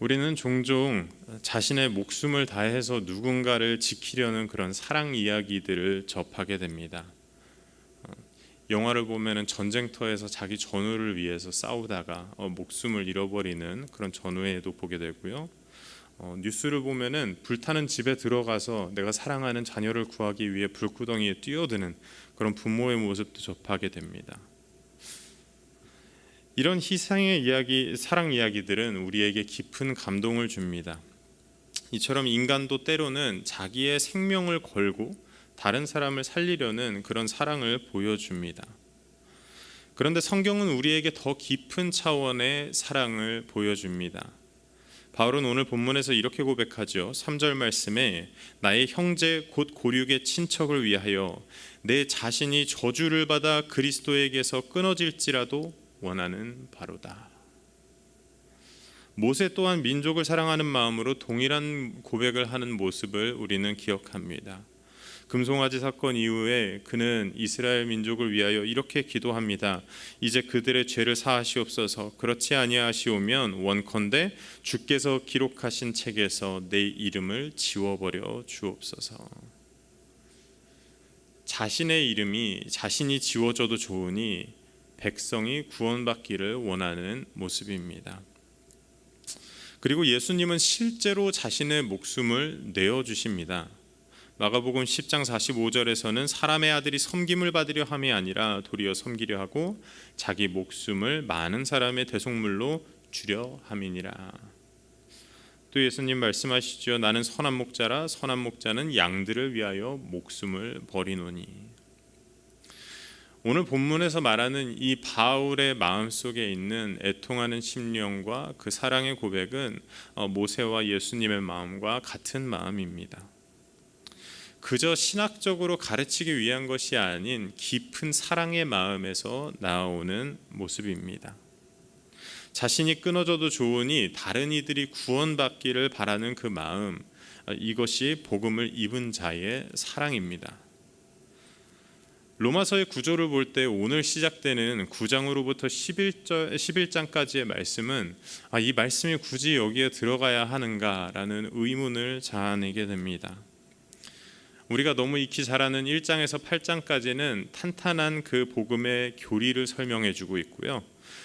우리는 종종 자신의 목숨을 다해서 누군가를 지키려는 그런 사랑 이야기들을 접하게 됩니다. 어, 영화를 보면은 전쟁터에서 자기 전우를 위해서 싸우다가 어, 목숨을 잃어버리는 그런 전우에도 보게 되고요. 어, 뉴스를 보면은 불타는 집에 들어가서 내가 사랑하는 자녀를 구하기 위해 불구덩이에 뛰어드는 그런 부모의 모습도 접하게 됩니다. 이런 희생의 이야기, 사랑 이야기들은 우리에게 깊은 감동을 줍니다. 이처럼 인간도 때로는 자기의 생명을 걸고 다른 사람을 살리려는 그런 사랑을 보여줍니다. 그런데 성경은 우리에게 더 깊은 차원의 사랑을 보여줍니다. 바울은 오늘 본문에서 이렇게 고백하죠. 3절 말씀에 나의 형제 곧 고륙의 친척을 위하여 내 자신이 저주를 받아 그리스도에게서 끊어질지라도 원하는 바로다. 모세 또한 민족을 사랑하는 마음으로 동일한 고백을 하는 모습을 우리는 기억합니다. 금송아지 사건 이후에 그는 이스라엘 민족을 위하여 이렇게 기도합니다. 이제 그들의 죄를 사하시옵소서. 그렇지 아니하시오면 원컨대 주께서 기록하신 책에서 내 이름을 지워버려 주옵소서. 자신의 이름이 자신이 지워져도 좋으니 백성이 구원받기를 원하는 모습입니다. 그리고 예수님은 실제로 자신의 목숨을 내어 주십니다. 마가복음 10장 45절에서는 사람의 아들이 섬김을 받으려 함이 아니라 도리어 섬기려 하고 자기 목숨을 많은 사람의 대속물로 주려 함이니라. 또 예수님 말씀하시죠. 나는 선한 목자라 선한 목자는 양들을 위하여 목숨을 버리노니. 오늘 본문에서 말하는 이 바울의 마음 속에 있는 애통하는 심령과 그 사랑의 고백은 어, 모세와 예수님의 마음과 같은 마음입니다. 그저 신학적으로 가르치기 위한 것이 아닌 깊은 사랑의 마음에서 나오는 모습입니다. 자신이 끊어져도 좋으니 다른 이들이 구원받기를 바라는 그 마음, 어, 이것이 복음을 입은 자의 사랑입니다. 로마서의 구조를 볼 때 오늘 시작되는 9장으로부터 11절, 11장까지의 말씀은 아, 이 말씀이 굳이 여기에 들어가야 하는가라는 의문을 자아내게 됩니다. 우리가 너무 익히 잘 아는 1장에서 8장까지는 탄탄한 그 복음의 교리를 설명해 주고 있고요.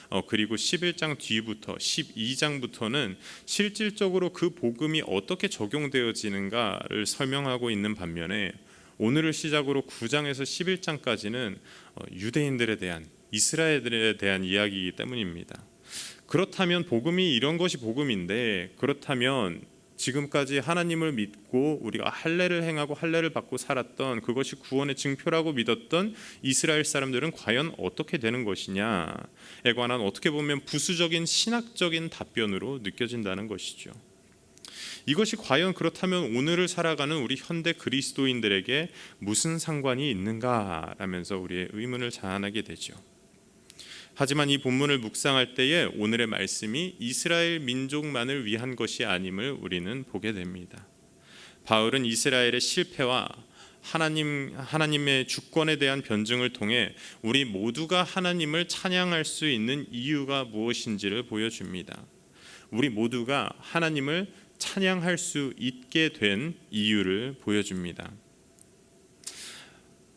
어, 그리고 11장 뒤부터 12장부터는 실질적으로 그 복음이 어떻게 적용되어지는가를 설명하고 있는 반면에 오늘을 시작으로 9장에서 11장까지는 어, 유대인들에 대한 이스라엘들에 대한 이야기이기 때문입니다. 그렇다면 복음이 이런 것이 복음인데 그렇다면 지금까지 하나님을 믿고 우리가 할례를 행하고 할례를 받고 살았던 그것이 구원의 증표라고 믿었던 이스라엘 사람들은 과연 어떻게 되는 것이냐에 관한 어떻게 보면 부수적인 신학적인 답변으로 느껴진다는 것이죠. 이것이 과연 그렇다면 오늘을 살아가는 우리 현대 그리스도인들에게 무슨 상관이 있는가라면서 우리의 의문을 자아나게 되죠. 하지만 이 본문을 묵상할 때에 오늘의 말씀이 이스라엘 민족만을 위한 것이 아님을 우리는 보게 됩니다. 바울은 이스라엘의 실패와 하나님 하나님의 주권에 대한 변증을 통해 우리 모두가 하나님을 찬양할 수 있는 이유가 무엇인지를 보여줍니다. 우리 모두가 하나님을 찬양할 수 있게 된 이유를 보여줍니다.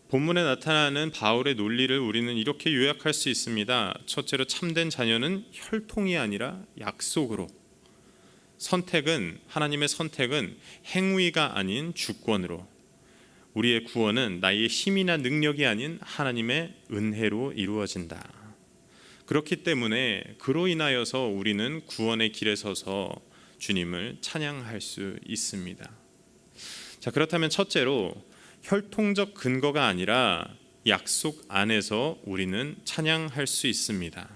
본문에 나타나는 바울의 논리를 우리는 이렇게 요약할 수 있습니다. 첫째로 참된 자녀는 혈통이 아니라 약속으로 선택은 하나님의 선택은 행위가 아닌 주권으로 우리의 구원은 나의 힘이나 능력이 아닌 하나님의 은혜로 이루어진다. 그렇기 때문에 그로 인하여서 우리는 구원의 길에 서서 주님을 찬양할 수 있습니다. 자, 그렇다면 첫째로 혈통적 근거가 아니라 약속 안에서 우리는 찬양할 수 있습니다.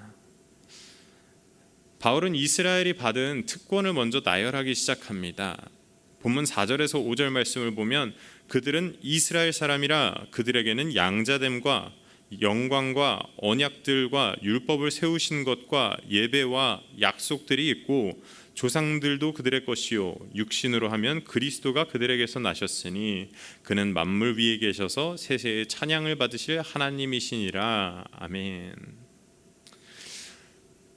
바울은 이스라엘이 받은 특권을 먼저 나열하기 시작합니다. 본문 4절에서 5절 말씀을 보면 그들은 이스라엘 사람이라 그들에게는 양자됨과 영광과 언약들과 율법을 세우신 것과 예배와 약속들이 있고 조상들도 그들의 것이요 육신으로 하면 그리스도가 그들에게서 나셨으니 그는 만물 위에 계셔서 세세의 찬양을 받으실 하나님이시니라 아멘.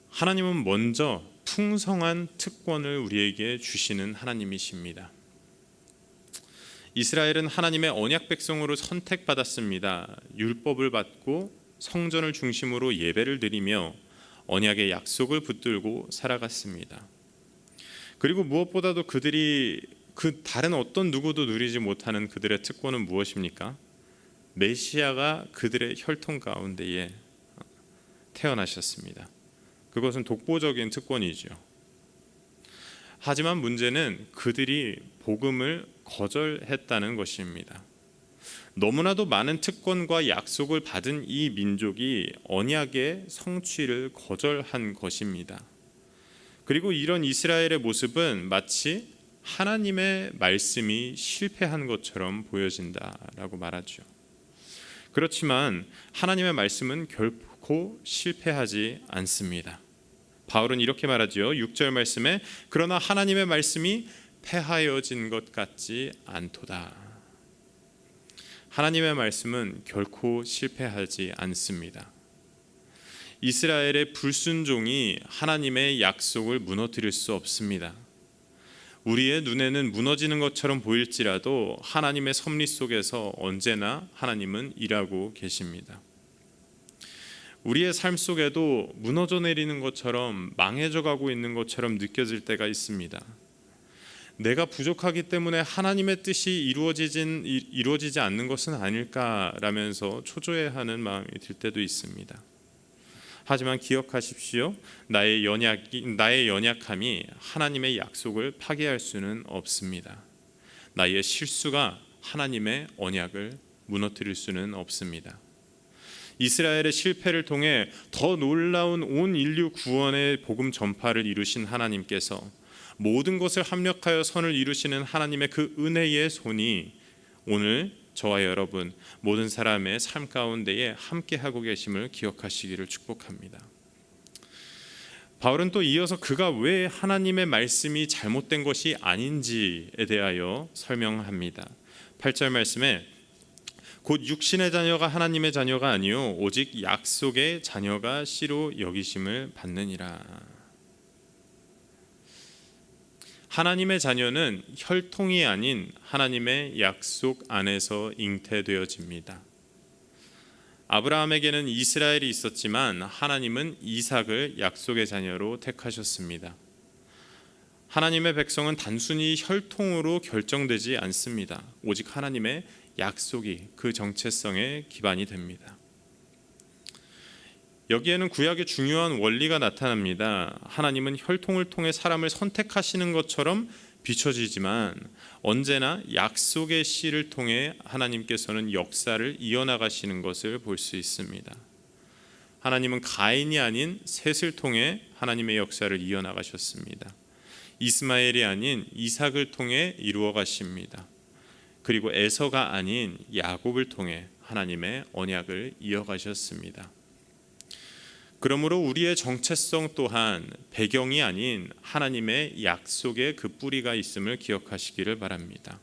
하나님은 먼저 풍성한 특권을 우리에게 주시는 하나님이십니다. 이스라엘은 하나님의 언약 백성으로 선택받았습니다. 율법을 받고 성전을 중심으로 예배를 드리며 언약의 약속을 붙들고 살아갔습니다. 그리고 무엇보다도 그들이 그 다른 어떤 누구도 누리지 못하는 그들의 특권은 무엇입니까? 메시아가 그들의 혈통 가운데에 태어나셨습니다. 그것은 독보적인 특권이죠. 하지만 문제는 그들이 복음을 거절했다는 것입니다. 너무나도 많은 특권과 약속을 받은 이 민족이 언약의 성취를 거절한 것입니다. 그리고 이런 이스라엘의 모습은 마치 하나님의 말씀이 실패한 것처럼 보여진다라고 말하죠. 그렇지만 하나님의 말씀은 결코 실패하지 않습니다. 바울은 이렇게 말하지요. 6절 말씀에 그러나 하나님의 말씀이 패하여진 것 같지 않도다. 하나님의 말씀은 결코 실패하지 않습니다. 이스라엘의 불순종이 하나님의 약속을 무너뜨릴 수 없습니다. 우리의 눈에는 무너지는 것처럼 보일지라도 하나님의 섭리 속에서 언제나 하나님은 일하고 계십니다. 우리의 삶 속에도 무너져 내리는 것처럼 망해져 가고 있는 것처럼 느껴질 때가 있습니다. 내가 부족하기 때문에 하나님의 뜻이 이루어지진 이루어지지 않는 것은 아닐까라면서 초조해하는 마음이 들 때도 있습니다. 하지만 기억하십시오. 나의 연약 나의 연약함이 하나님의 약속을 파괴할 수는 없습니다. 나의 실수가 하나님의 언약을 무너뜨릴 수는 없습니다. 이스라엘의 실패를 통해 더 놀라운 온 인류 구원의 복음 전파를 이루신 하나님께서 모든 것을 합력하여 선을 이루시는 하나님의 그 은혜의 손이 오늘 저와 여러분 모든 사람의 삶 가운데에 함께 하고 계심을 기억하시기를 축복합니다. 바울은 또 이어서 그가 왜 하나님의 말씀이 잘못된 것이 아닌지에 대하여 설명합니다. 8절 말씀에 곧 육신의 자녀가 하나님의 자녀가 아니요 오직 약속의 자녀가 씨로 여기심을 받느니라. 하나님의 자녀는 혈통이 아닌 하나님의 약속 안에서 잉태되어집니다. 아브라함에게는 이스라엘이 있었지만 하나님은 이삭을 약속의 자녀로 택하셨습니다. 하나님의 백성은 단순히 혈통으로 결정되지 않습니다. 오직 하나님의 약속이 그 정체성의 기반이 됩니다. 여기에는 구약의 중요한 원리가 나타납니다. 하나님은 혈통을 통해 사람을 선택하시는 것처럼 비춰지지만 언제나 약속의 씨를 통해 하나님께서는 역사를 이어나가시는 것을 볼 수 있습니다. 하나님은 가인이 아닌 셋을 통해 하나님의 역사를 이어나가셨습니다. 이스마엘이 아닌 이삭을 통해 이루어 가십니다. 그리고 에서가 아닌 야곱을 통해 하나님의 언약을 이어가셨습니다. 그러므로 우리의 정체성 또한 배경이 아닌 하나님의 약속의 그 뿌리가 있음을 기억하시기를 바랍니다.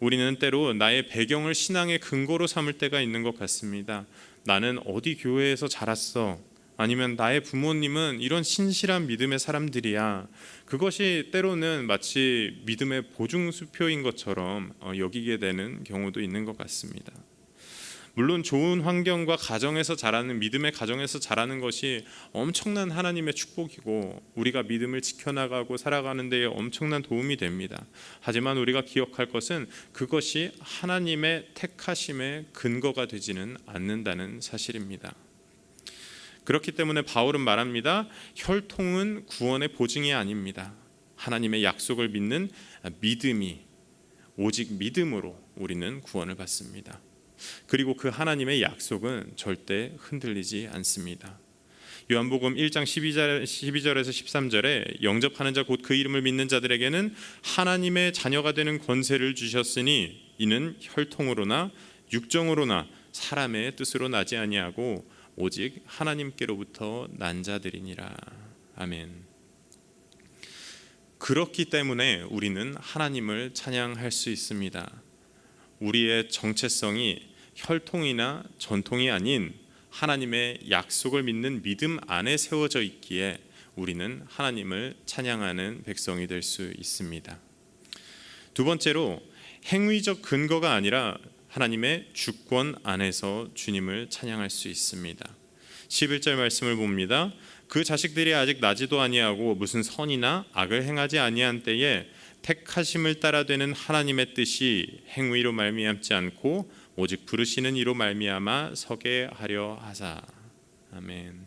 우리는 때로 나의 배경을 신앙의 근거로 삼을 때가 있는 것 같습니다. 나는 어디 교회에서 자랐어. 아니면 나의 부모님은 이런 신실한 믿음의 사람들이야. 그것이 때로는 마치 믿음의 보증수표인 것처럼 어, 여기게 되는 경우도 있는 것 같습니다. 물론 좋은 환경과 가정에서 자라는 믿음의 가정에서 자라는 것이 엄청난 하나님의 축복이고 우리가 믿음을 지켜나가고 살아가는 데에 엄청난 도움이 됩니다. 하지만 우리가 기억할 것은 그것이 하나님의 택하심의 근거가 되지는 않는다는 사실입니다. 그렇기 때문에 바울은 말합니다. 혈통은 구원의 보증이 아닙니다. 하나님의 약속을 믿는 믿음이 오직 믿음으로 우리는 구원을 받습니다. 그리고 그 하나님의 약속은 절대 흔들리지 않습니다. 요한복음 1장 12절, 12절에서 13절에 영접하는 자 곧 그 이름을 믿는 자들에게는 하나님의 자녀가 되는 권세를 주셨으니 이는 혈통으로나 육정으로나 사람의 뜻으로 나지 아니하고 오직 하나님께로부터 난 자들이니라. 아멘. 그렇기 때문에 우리는 하나님을 찬양할 수 있습니다. 우리의 정체성이 혈통이나 전통이 아닌 하나님의 약속을 믿는 믿음 안에 세워져 있기에 우리는 하나님을 찬양하는 백성이 될 수 있습니다. 두 번째로 행위적 근거가 아니라 하나님의 주권 안에서 주님을 찬양할 수 있습니다. 11절 말씀을 봅니다. 그 자식들이 아직 나지도 아니하고 무슨 선이나 악을 행하지 아니한 때에 택하심을 따라 되는 하나님의 뜻이 행위로 말미암지 않고 오직 부르시는 이로 말미암아 서게 하려 하사. 아멘.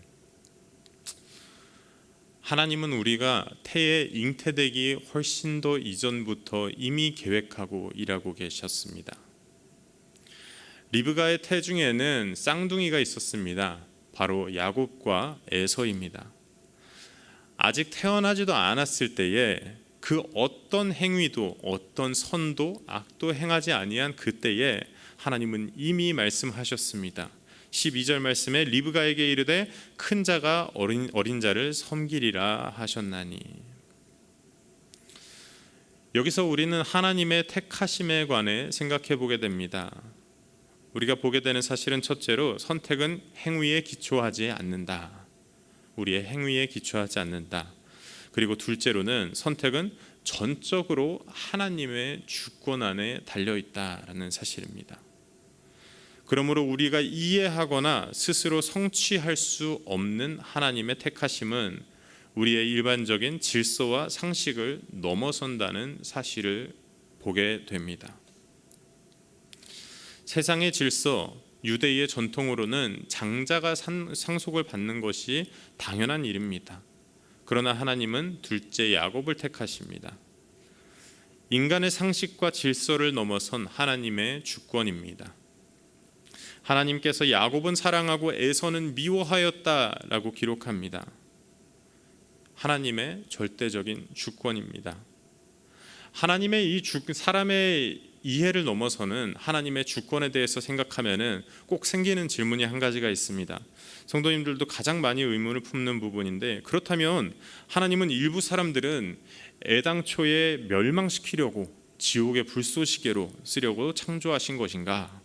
하나님은 우리가 태에 잉태되기 훨씬 더 이전부터 이미 계획하고 일하고 계셨습니다. 리브가의 태 중에는 쌍둥이가 있었습니다. 바로 야곱과 에서입니다. 아직 태어나지도 않았을 때에 그 어떤 행위도 어떤 선도 악도 행하지 아니한 그때에 하나님은 이미 말씀하셨습니다. 12절 말씀에 리브가에게 이르되 큰 자가 어린, 어린 자를 섬기리라 하셨나니 여기서 우리는 하나님의 택하심에 관해 생각해 보게 됩니다. 우리가 보게 되는 사실은 첫째로 선택은 행위에 기초하지 않는다. 우리의 행위에 기초하지 않는다. 그리고 둘째로는 선택은 전적으로 하나님의 주권 안에 달려 있다라는 사실입니다. 그러므로 우리가 이해하거나 스스로 성취할 수 없는 하나님의 택하심은 우리의 일반적인 질서와 상식을 넘어선다는 사실을 보게 됩니다. 세상의 질서, 유대의 전통으로는 장자가 상속을 받는 것이 당연한 일입니다. 그러나 하나님은 둘째 야곱을 택하십니다. 인간의 상식과 질서를 넘어선 하나님의 주권입니다. 하나님께서 야곱은 사랑하고 에서는 미워하였다라고 기록합니다. 하나님의 절대적인 주권입니다. 하나님의 이 주, 사람의 이해를 넘어서는 하나님의 주권에 대해서 생각하면은 꼭 생기는 질문이 한 가지가 있습니다. 성도님들도 가장 많이 의문을 품는 부분인데 그렇다면 하나님은 일부 사람들은 애당초에 멸망시키려고 지옥의 불쏘시개로 쓰려고 창조하신 것인가?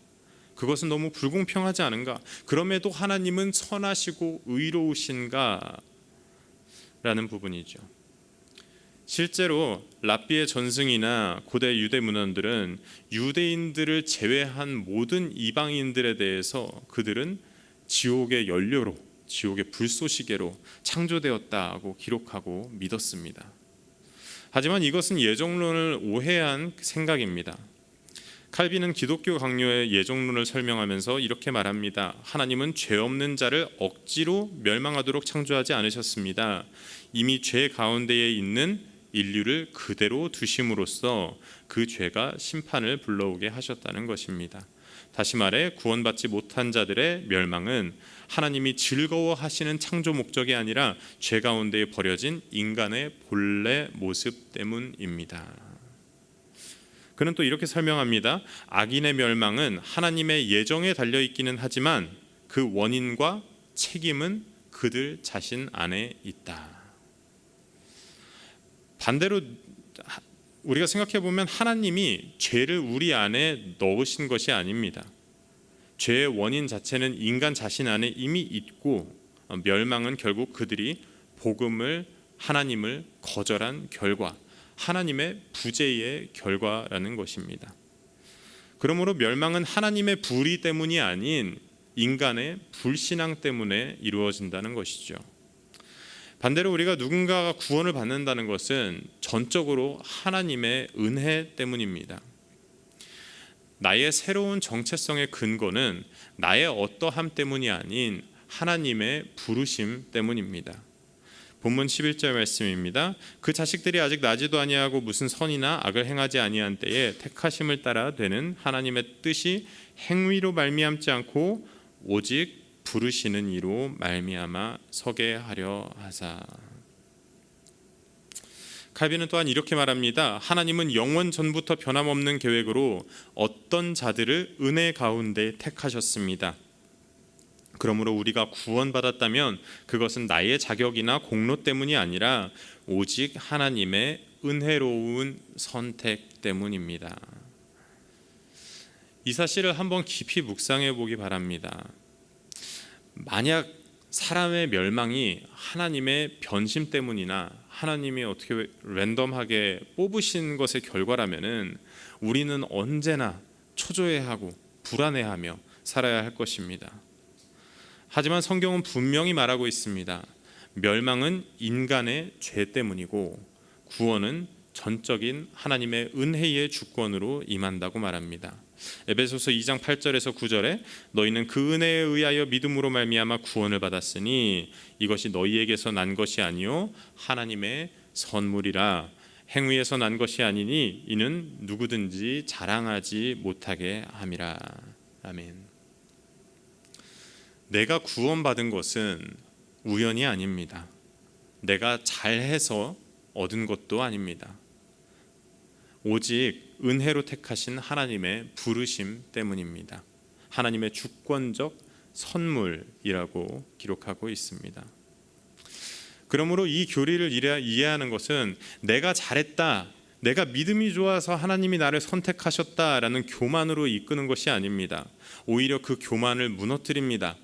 그것은 너무 불공평하지 않은가? 그럼에도 하나님은 선하시고 의로우신가? 라는 부분이죠. 실제로 랍비의 전승이나 고대 유대 문헌들은 유대인들을 제외한 모든 이방인들에 대해서 그들은 지옥의 연료로 지옥의 불쏘시개로 창조되었다고 기록하고 믿었습니다. 하지만 이것은 예정론을 오해한 생각입니다. 칼빈은 기독교 강요의 예정론을 설명하면서 이렇게 말합니다. 하나님은 죄 없는 자를 억지로 멸망하도록 창조하지 않으셨습니다. 이미 죄 가운데에 있는 인류를 그대로 두심으로써 그 죄가 심판을 불러오게 하셨다는 것입니다. 다시 말해 구원받지 못한 자들의 멸망은 하나님이 즐거워하시는 창조 목적이 아니라 죄 가운데에 버려진 인간의 본래 모습 때문입니다. 그는 또 이렇게 설명합니다. 악인의 멸망은 하나님의 예정에 달려 있기는 하지만 그 원인과 책임은 그들 자신 안에 있다. 반대로 우리가 생각해 보면 하나님이 죄를 우리 안에 넣으신 것이 아닙니다. 죄의 원인 자체는 인간 자신 안에 이미 있고 멸망은 결국 그들이 복음을 하나님을 거절한 결과, 하나님의 부재의 결과라는 것입니다. 그러므로 멸망은 하나님의 불의 때문이 아닌 인간의 불신앙 때문에 이루어진다는 것이죠. 반대로 우리가 누군가가 구원을 받는다는 것은 전적으로 하나님의 은혜 때문입니다. 나의 새로운 정체성의 근거는 나의 어떠함 때문이 아닌 하나님의 부르심 때문입니다. 본문 11절 말씀입니다. 그 자식들이 아직 나지도 아니하고 무슨 선이나 악을 행하지 아니한 때에 택하심을 따라 되는 하나님의 뜻이 행위로 말미암지 않고 오직 부르시는 이로 말미암아 서게 하려 하사. 칼빈은 또한 이렇게 말합니다. 하나님은 영원 전부터 변함없는 계획으로 어떤 자들을 은혜 가운데 택하셨습니다. 그러므로 우리가 구원받았다면 그것은 나의 자격이나 공로 때문이 아니라 오직 하나님의 은혜로운 선택 때문입니다. 이 사실을 한번 깊이 묵상해 보기 바랍니다. 만약 사람의 멸망이 하나님의 변심 때문이나 하나님이 어떻게 랜덤하게 뽑으신 것의 결과라면은 우리는 언제나 초조해하고 불안해하며 살아야 할 것입니다. 하지만 성경은 분명히 말하고 있습니다. 멸망은 인간의 죄 때문이고 구원은 전적인 하나님의 은혜의 주권으로 임한다고 말합니다. 에베소서 2장 8절에서 9절에 너희는 그 은혜에 의하여 믿음으로 말미암아 구원을 받았으니 이것이 너희에게서 난 것이 아니요 하나님의 선물이라 행위에서 난 것이 아니니 이는 누구든지 자랑하지 못하게 함이라. 아멘. 내가 구원받은 것은 우연이 아닙니다. 내가 잘해서 얻은 것도 아닙니다. 오직 은혜로 택하신 하나님의 부르심 때문입니다. 하나님의 주권적 선물이라고 기록하고 있습니다. 그러므로 이 교리를 이해하는 것은 내가 잘했다, 내가 믿음이 좋아서 하나님이 나를 선택하셨다라는 교만으로 이끄는 것이 아닙니다. 오히려 그 교만을 무너뜨립니다.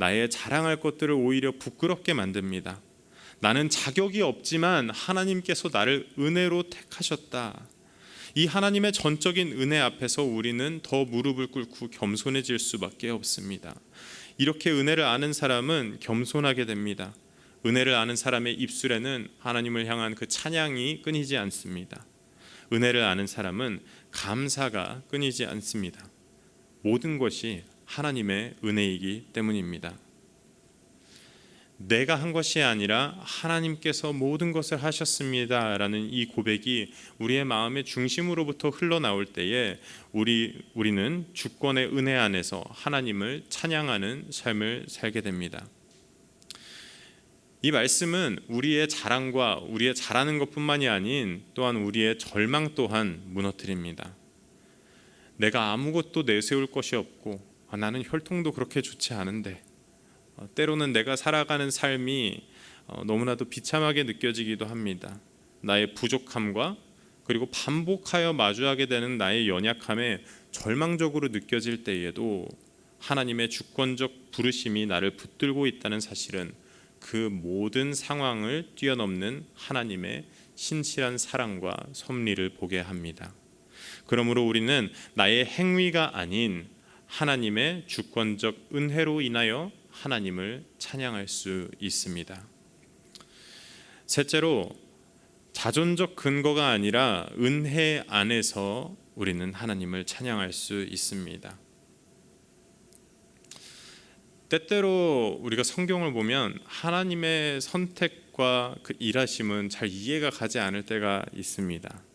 나의 자랑할 것들을 오히려 부끄럽게 만듭니다. 나는 자격이 없지만 하나님께서 나를 은혜로 택하셨다. 이 하나님의 전적인 은혜 앞에서 우리는 더 무릎을 꿇고 겸손해질 수밖에 없습니다. 이렇게 은혜를 아는 사람은 겸손하게 됩니다. 은혜를 아는 사람의 입술에는 하나님을 향한 그 찬양이 끊이지 않습니다. 은혜를 아는 사람은 감사가 끊이지 않습니다. 모든 것이 하나님의 은혜이기 때문입니다. 내가 한 것이 아니라 하나님께서 모든 것을 하셨습니다라는 이 고백이 우리의 마음의 중심으로부터 흘러나올 때에 우리 우리는 주권의 은혜 안에서 하나님을 찬양하는 삶을 살게 됩니다. 이 말씀은 우리의 자랑과 우리의 잘하는 것뿐만이 아닌 또한 우리의 절망 또한 무너뜨립니다. 내가 아무것도 내세울 것이 없고 아, 나는 혈통도 그렇게 좋지 않은데 어, 때로는 내가 살아가는 삶이 어, 너무나도 비참하게 느껴지기도 합니다. 나의 부족함과 그리고 반복하여 마주하게 되는 나의 연약함에 절망적으로 느껴질 때에도 하나님의 주권적 부르심이 나를 붙들고 있다는 사실은 그 모든 상황을 뛰어넘는 하나님의 신실한 사랑과 섭리를 보게 합니다. 그러므로 우리는 나의 행위가 아닌 하나님의 주권적 은혜로 인하여 하나님을 찬양할 수 있습니다. 셋째로 자존적 근거가 아니라 은혜 안에서 우리는 하나님을 찬양할 수 있습니다. 때때로 우리가 성경을 보면 하나님의 선택과 그 일하심은 잘 이해가 가지 않을 때가 있습니다.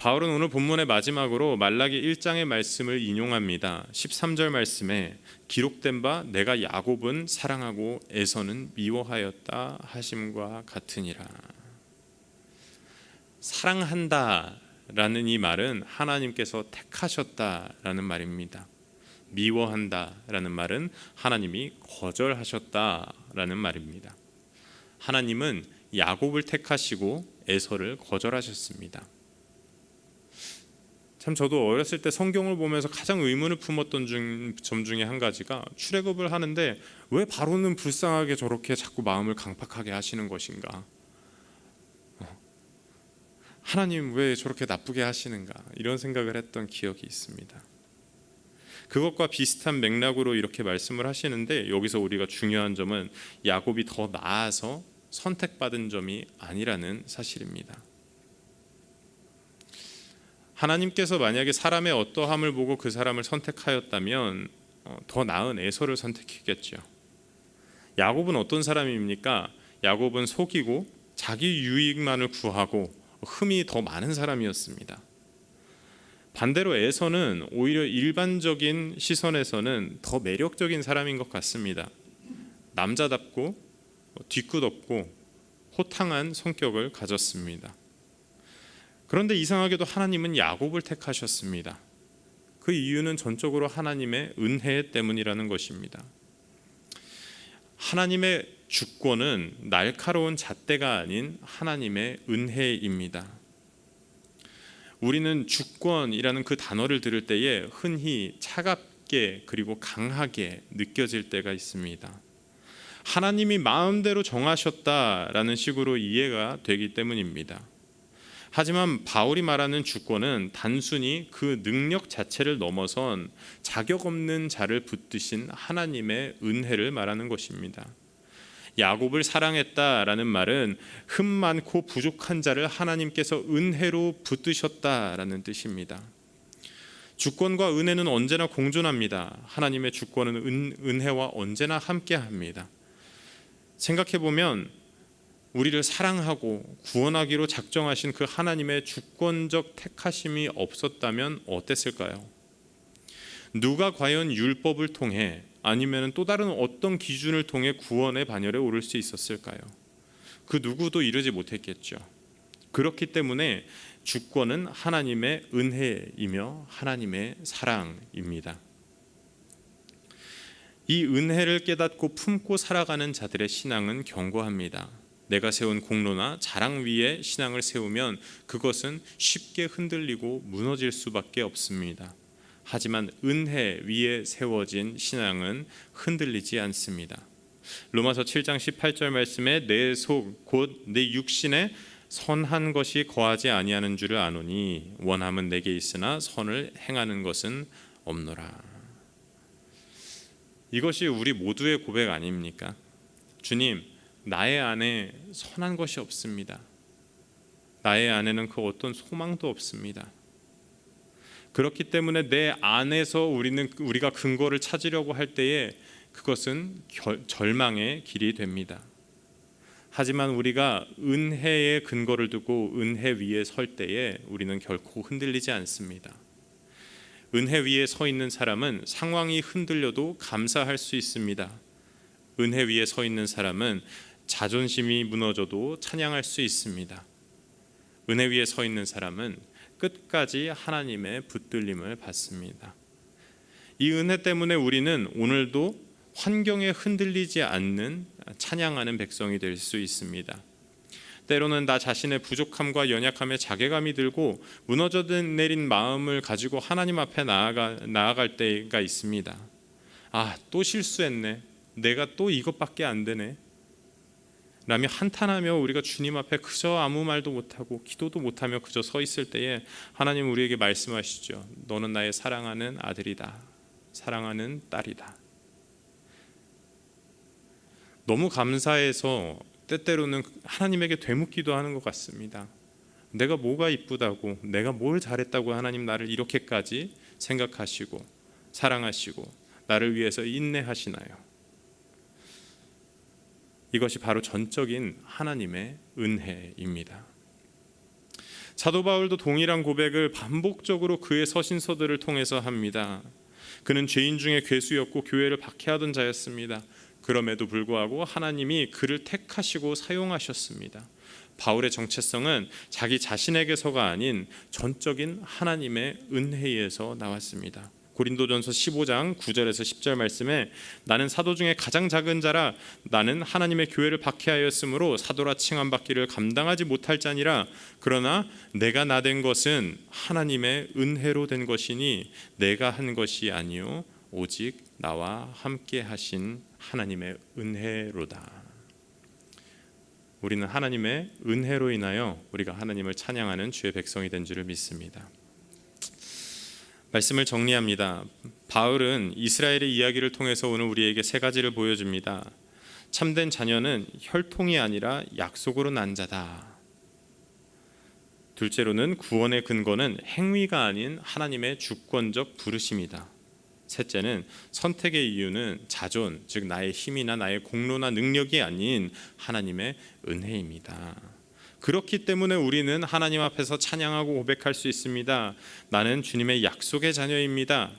바울은 오늘 본문의 마지막으로 말라기 1장의 말씀을 인용합니다. 13절 말씀에 기록된 바 내가 야곱은 사랑하고 에서는 미워하였다 하심과 같으니라. 사랑한다라는 이 말은 하나님께서 택하셨다라는 말입니다. 미워한다라는 말은 하나님이 거절하셨다라는 말입니다. 하나님은 야곱을 택하시고 에서를 거절하셨습니다. 참 저도 어렸을 때 성경을 보면서 가장 의문을 품었던 중, 점 중에 한 가지가 출애굽을 하는데 왜 바로는 불쌍하게 저렇게 자꾸 마음을 강팍하게 하시는 것인가? 어. 하나님 왜 저렇게 나쁘게 하시는가? 이런 생각을 했던 기억이 있습니다. 그것과 비슷한 맥락으로 이렇게 말씀을 하시는데 여기서 우리가 중요한 점은 야곱이 더 나아서 선택받은 점이 아니라는 사실입니다. 하나님께서 만약에 사람의 어떠함을 보고 그 사람을 선택하였다면 어, 더 나은 에서를 선택했겠죠. 야곱은 어떤 사람입니까? 야곱은 속이고 자기 유익만을 구하고 흠이 더 많은 사람이었습니다. 반대로 에서는 오히려 일반적인 시선에서는 더 매력적인 사람인 것 같습니다. 남자답고 뒤끝없고 호탕한 성격을 가졌습니다. 그런데 이상하게도 하나님은 야곱을 택하셨습니다. 그 이유는 전적으로 하나님의 은혜 때문이라는 것입니다. 하나님의 주권은 날카로운 잣대가 아닌 하나님의 은혜입니다. 우리는 주권이라는 그 단어를 들을 때에 흔히 차갑게 그리고 강하게 느껴질 때가 있습니다. 하나님이 마음대로 정하셨다라는 식으로 이해가 되기 때문입니다. 하지만 바울이 말하는 주권은 단순히 그 능력 자체를 넘어선 자격 없는 자를 붙드신 하나님의 은혜를 말하는 것입니다. 야곱을 사랑했다라는 말은 흠 많고 부족한 자를 하나님께서 은혜로 붙드셨다라는 뜻입니다. 주권과 은혜는 언제나 공존합니다. 하나님의 주권은 은, 은혜와 언제나 함께합니다. 생각해 보면 우리를 사랑하고 구원하기로 작정하신 그 하나님의 주권적 택하심이 없었다면 어땠을까요? 누가 과연 율법을 통해 아니면 또 다른 어떤 기준을 통해 구원의 반열에 오를 수 있었을까요? 그 누구도 이르지 못했겠죠. 그렇기 때문에 주권은 하나님의 은혜이며 하나님의 사랑입니다. 이 은혜를 깨닫고 품고 살아가는 자들의 신앙은 견고합니다. 내가 세운 공로나 자랑 위에 신앙을 세우면 그것은 쉽게 흔들리고 무너질 수밖에 없습니다. 하지만 은혜 위에 세워진 신앙은 흔들리지 않습니다. 로마서 7장 18절 말씀에 내 속 곧 내 육신에 선한 것이 거하지 아니하는 줄을 아노니 원함은 내게 있으나 선을 행하는 것은 없노라. 이것이 우리 모두의 고백 아닙니까? 주님, 나의 안에 선한 것이 없습니다. 나의 안에는 그 어떤 소망도 없습니다. 그렇기 때문에 내 안에서 우리는 우리가 근거를 찾으려고 할 때에 그것은 결, 절망의 길이 됩니다. 하지만 우리가 은혜의 근거를 두고 은혜 위에 설 때에 우리는 결코 흔들리지 않습니다. 은혜 위에 서 있는 사람은 상황이 흔들려도 감사할 수 있습니다. 은혜 위에 서 있는 사람은 자존심이 무너져도 찬양할 수 있습니다. 은혜 위에 서 있는 사람은 끝까지 하나님의 붙들림을 받습니다. 이 은혜 때문에 우리는 오늘도 환경에 흔들리지 않는 찬양하는 백성이 될 수 있습니다. 때로는 나 자신의 부족함과 연약함에 자괴감이 들고 무너져 내린 마음을 가지고 하나님 앞에 나아가, 나아갈 때가 있습니다. 아, 또 실수했네. 내가 또 이것밖에 안 되네. 라며 한탄하며 우리가 주님 앞에 그저 아무 말도 못하고 기도도 못하며 그저 서 있을 때에 하나님 우리에게 말씀하시죠. 너는 나의 사랑하는 아들이다. 사랑하는 딸이다. 너무 감사해서 때때로는 하나님에게 되묻기도 하는 것 같습니다. 내가 뭐가 이쁘다고, 내가 뭘 잘했다고 하나님 나를 이렇게까지 생각하시고 사랑하시고 나를 위해서 인내하시나요? 이것이 바로 전적인 하나님의 은혜입니다. 사도 바울도 동일한 고백을 반복적으로 그의 서신서들을 통해서 합니다. 그는 죄인 중에 괴수였고 교회를 박해하던 자였습니다. 그럼에도 불구하고 하나님이 그를 택하시고 사용하셨습니다. 바울의 정체성은 자기 자신에게서가 아닌 전적인 하나님의 은혜에서 나왔습니다. 고린도전서 15장 9절에서 10절 말씀에 나는 사도 중에 가장 작은 자라 나는 하나님의 교회를 박해하였으므로 사도라 칭함 받기를 감당하지 못할 자니라 그러나 내가 나 된 것은 하나님의 은혜로 된 것이니 내가 한 것이 아니요 오직 나와 함께 하신 하나님의 은혜로다. 우리는 하나님의 은혜로 인하여 우리가 하나님을 찬양하는 주의 백성이 된 줄을 믿습니다. 말씀을 정리합니다. 바울은 이스라엘의 이야기를 통해서 오늘 우리에게 세 가지를 보여줍니다. 참된 자녀는 혈통이 아니라 약속으로 난 자다. 둘째로는 구원의 근거는 행위가 아닌 하나님의 주권적 부르심이다. 셋째는 선택의 이유는 자존, 즉 나의 힘이나 나의 공로나 능력이 아닌 하나님의 은혜입니다. 그렇기 때문에 우리는 하나님 앞에서 찬양하고 고백할 수 있습니다. 나는 주님의 약속의 자녀입니다.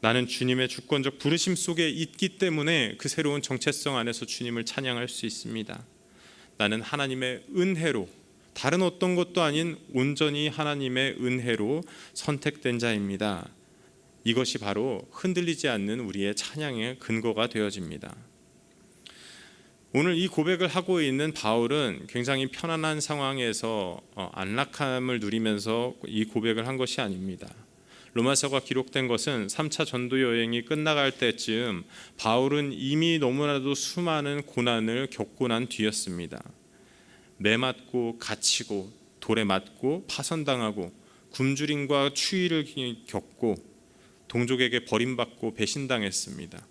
나는 주님의 주권적 부르심 속에 있기 때문에 그 새로운 정체성 안에서 주님을 찬양할 수 있습니다. 나는 하나님의 은혜로 다른 어떤 것도 아닌 온전히 하나님의 은혜로 선택된 자입니다. 이것이 바로 흔들리지 않는 우리의 찬양의 근거가 되어집니다. 오늘 이 고백을 하고 있는 바울은 굉장히 편안한 상황에서 어, 안락함을 누리면서 이 고백을 한 것이 아닙니다. 로마서가 기록된 것은 3차 전도 여행이 끝나갈 때쯤 바울은 이미 너무나도 수많은 고난을 겪고 난 뒤였습니다. 매 맞고 갇히고 돌에 맞고 파선당하고 굶주림과 추위를 겪고 동족에게 버림받고 배신당했습니다.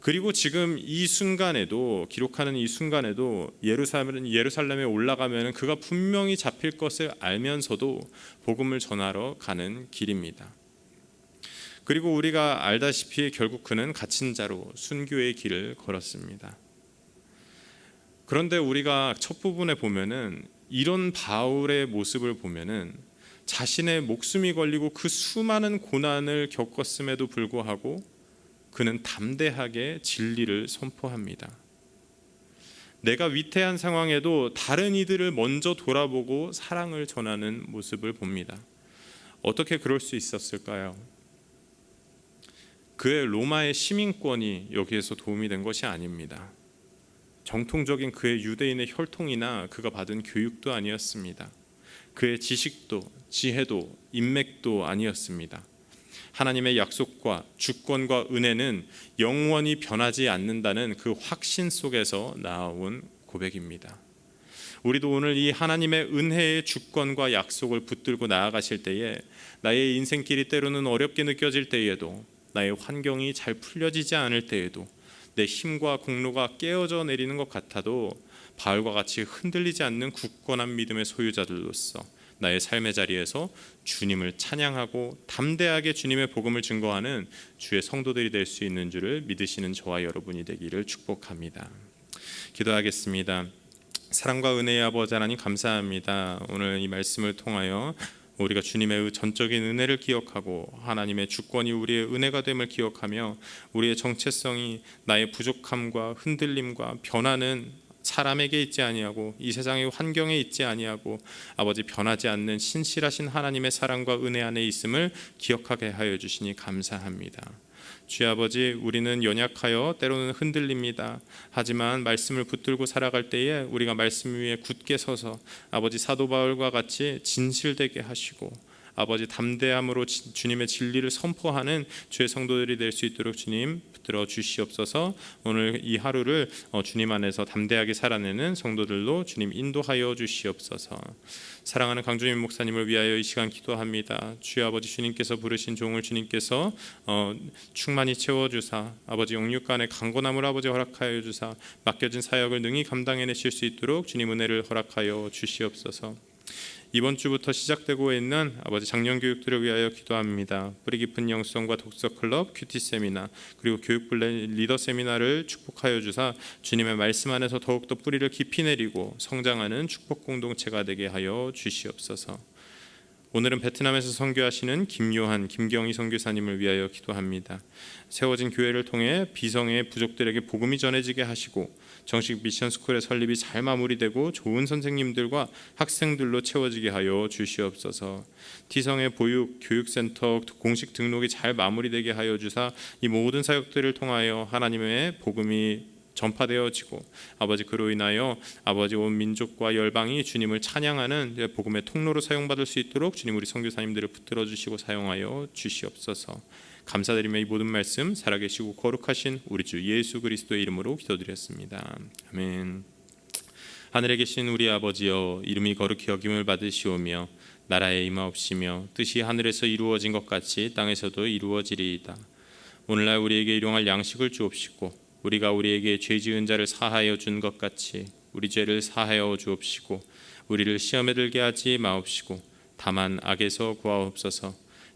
그리고 지금 이 순간에도 기록하는 이 순간에도 예루살렘 예루살렘에 올라가면 그가 분명히 잡힐 것을 알면서도 복음을 전하러 가는 길입니다. 그리고 우리가 알다시피 결국 그는 갇힌 자로 순교의 길을 걸었습니다. 그런데 우리가 첫 부분에 보면은 이런 바울의 모습을 보면은 자신의 목숨이 걸리고 그 수많은 고난을 겪었음에도 불구하고 그는 담대하게 진리를 선포합니다. 내가 위태한 상황에도 다른 이들을 먼저 돌아보고 사랑을 전하는 모습을 봅니다. 어떻게 그럴 수 있었을까요? 그의 로마의 시민권이 여기에서 도움이 된 것이 아닙니다. 정통적인 그의 유대인의 혈통이나 그가 받은 교육도 아니었습니다. 그의 지식도 지혜도 인맥도 아니었습니다. 하나님의 약속과 주권과 은혜는 영원히 변하지 않는다는 그 확신 속에서 나온 고백입니다. 우리도 오늘 이 하나님의 은혜의 주권과 약속을 붙들고 나아가실 때에 나의 인생길이 때로는 어렵게 느껴질 때에도 나의 환경이 잘 풀려지지 않을 때에도 내 힘과 공로가 깨어져 내리는 것 같아도 바울과 같이 흔들리지 않는 굳건한 믿음의 소유자들로서 나의 삶의 자리에서 주님을 찬양하고 담대하게 주님의 복음을 증거하는 주의 성도들이 될 수 있는 줄을 믿으시는 저와 여러분이 되기를 축복합니다. 기도하겠습니다. 사랑과 은혜의 아버지 하나님 감사합니다. 오늘 이 말씀을 통하여 우리가 주님의 전적인 은혜를 기억하고 하나님의 주권이 우리의 은혜가 됨을 기억하며 우리의 정체성이 나의 부족함과 흔들림과 변화는 사람에게 있지 아니하고 이 세상의 환경에 있지 아니하고 아버지 변하지 않는 신실하신 하나님의 사랑과 은혜 안에 있음을 기억하게 하여 주시니 감사합니다. 주의 아버지 우리는 연약하여 때로는 흔들립니다. 하지만 말씀을 붙들고 살아갈 때에 우리가 말씀 위에 굳게 서서 아버지 사도 바울과 같이 진실되게 하시고 아버지 담대함으로 주님의 진리를 선포하는 주의 성도들이 될 수 있도록 주님 붙들어 주시옵소서. 오늘 이 하루를 어, 주님 안에서 담대하게 살아내는 성도들로 주님 인도하여 주시옵소서. 사랑하는 강주민 목사님을 위하여 이 시간 기도합니다. 주여 아버지 주님께서 부르신 종을 주님께서 어, 충만히 채워 주사 아버지 영육간의 강건함을 아버지 허락하여 주사 맡겨진 사역을 능히 감당해내실 수 있도록 주님 은혜를 허락하여 주시옵소서. 이번 주부터 시작되고 있는 아버지 작년 교육들을 위하여 기도합니다. 뿌리 깊은 영성과 독서 클럽, 큐티 세미나 그리고 교육 블렌 리더 세미나를 축복하여 주사 주님의 말씀 안에서 더욱더 뿌리를 깊이 내리고 성장하는 축복 공동체가 되게 하여 주시옵소서. 오늘은 베트남에서 선교하시는 김요한, 김경희 선교사님을 위하여 기도합니다. 세워진 교회를 통해 비성의 부족들에게 복음이 전해지게 하시고 정식 미션 스쿨의 설립이 잘 마무리되고 좋은 선생님들과 학생들로 채워지게 하여 주시옵소서. 티성의 보육 교육센터 공식 등록이 잘 마무리되게 하여 주사 이 모든 사역들을 통하여 하나님의 복음이 전파되어지고 아버지 그로 인하여 아버지 온 민족과 열방이 주님을 찬양하는 복음의 통로로 사용받을 수 있도록 주님 우리 선교사님들을 붙들어 주시고 사용하여 주시옵소서. 감사드리며 이 모든 말씀 살아계시고 거룩하신 우리 주 예수 그리스도의 이름으로 기도드렸습니다. 아멘. 하늘에 계신 우리 아버지여 이름이 거룩히 여김을 받으시오며 나라에 임하옵시며 뜻이 하늘에서 이루어진 것 같이 땅에서도 이루어지리이다. 오늘날 우리에게 일용할 양식을 주옵시고 우리가 우리에게 죄 지은 자를 사하여 준 것 같이 우리 죄를 사하여 주옵시고 우리를 시험에 들게 하지 마옵시고 다만 악에서 구하옵소서